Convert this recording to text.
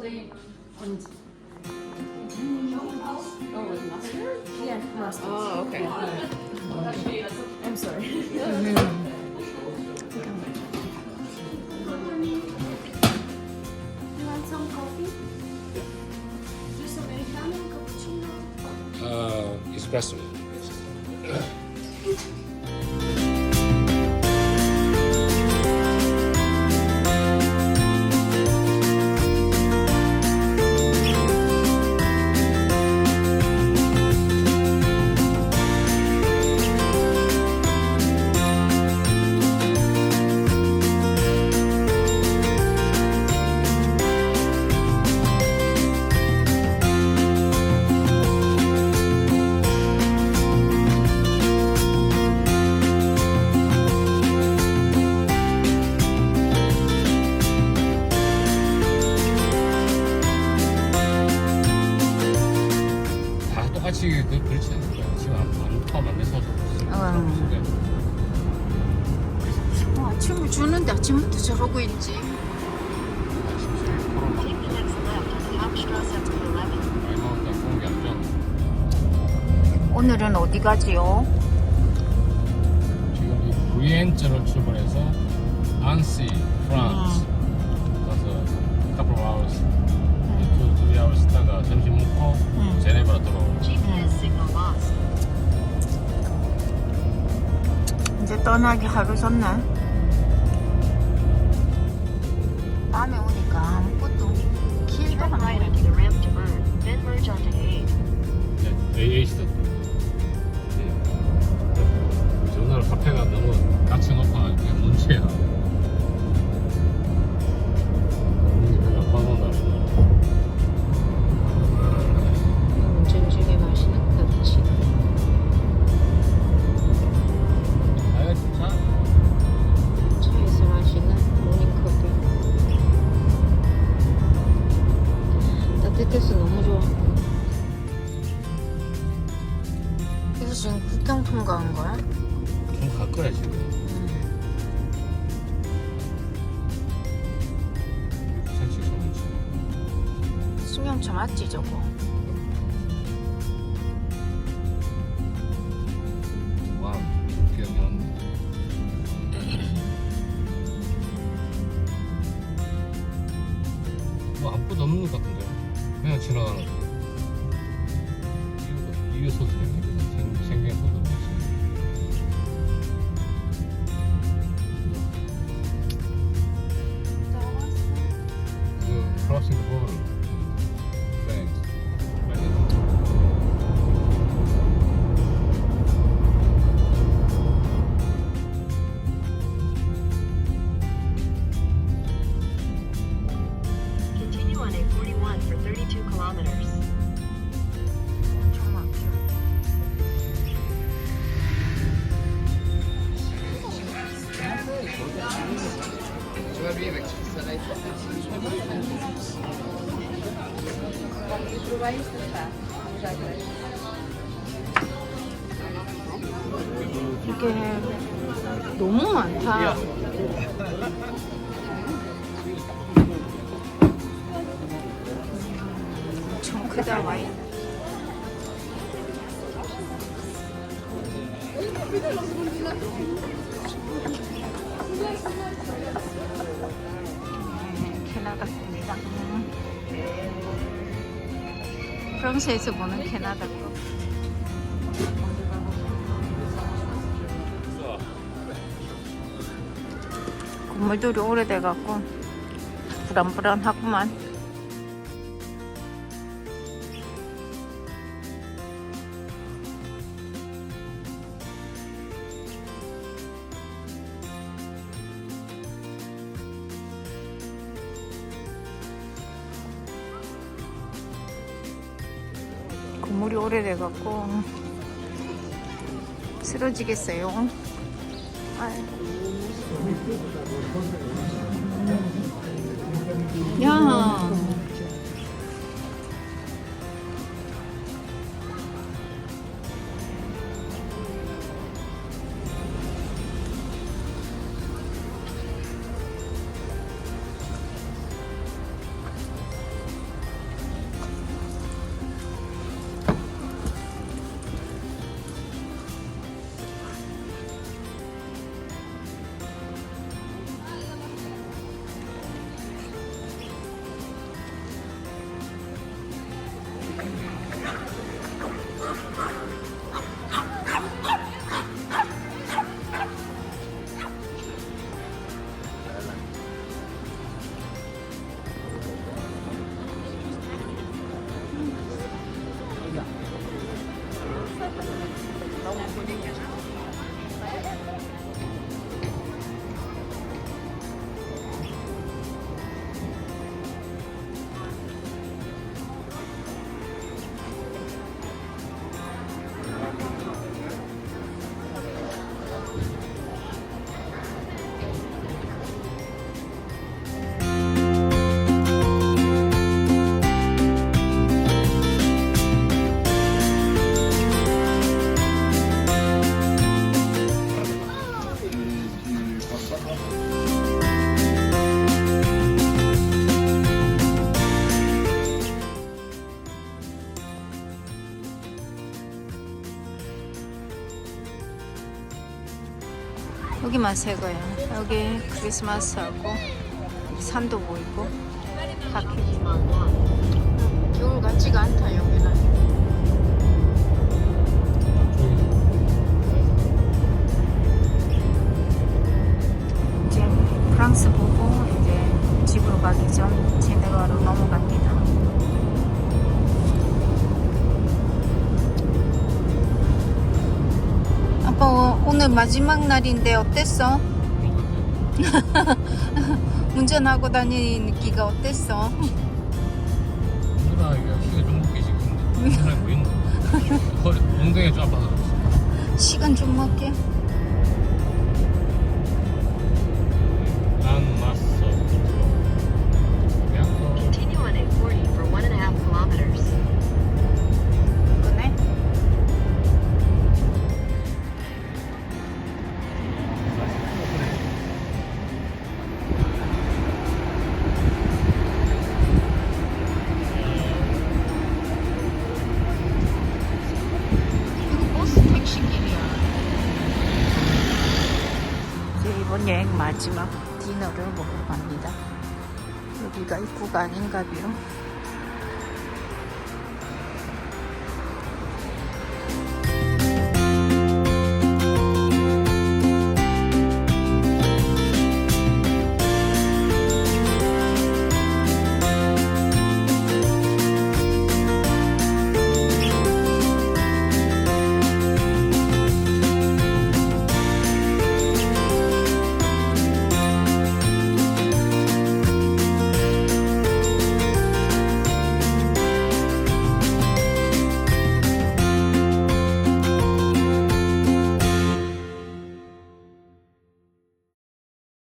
Plain und Oh, with mustard? Yeah, mustard. Oh, okay. I'm sorry. You want some coffee? Juice americano, cappuccino? Uh, espresso. 같이 그 그렇지 않아요. 지금 안, 안 포함 안 돼서. 음. 어, 아침을 주는데 아침부터 저러고 있지. Take the next left on Hauptstrasse to 11. 많이 먹었다 좋은 게안 좋아. 오늘은 어디 가지요? 브리엔츠로 출발해서 안시, 프랑스 가서 couple of hours, hours 있다가 점심 먹고 음. 제네바로 들어오고. GPS signal lost. 이제 떠나기 하루 전날. 밤에 오니까 아무것도 Turn 안 right 보여. onto 갈 거야 지금. 승용차 맞지 저거? 와. 뭐 아무것도 없는 것 같은데 그냥 지나가는 거 이유가 이유 생 이게 너무 많다. 엄청 크다 와인. 캐나다입니다. 프랑스에서 보는 캐나다고. 건물들이 오래돼갖고 불안불안하구만. 건물이 오래돼갖고 쓰러지겠어요. 아이고. 야. 那我们说。 여기만 새 거야. 여기 크리스마스하고 산도 보이고 바퀴. 겨울 같지가 않다 여기 아빠 어, 오늘 마지막 날인데 어땠어? 운전하고 다니는 기가 어땠어? 누나가 키가 좀 먹기 지금 사람이 보인다. 허리 엉덩이 좀 아파서. 시간 좀 먹게. 이번 여행 마지막 디너를 먹으러 갑니다. 여기가 입구가 아닌가 봐요.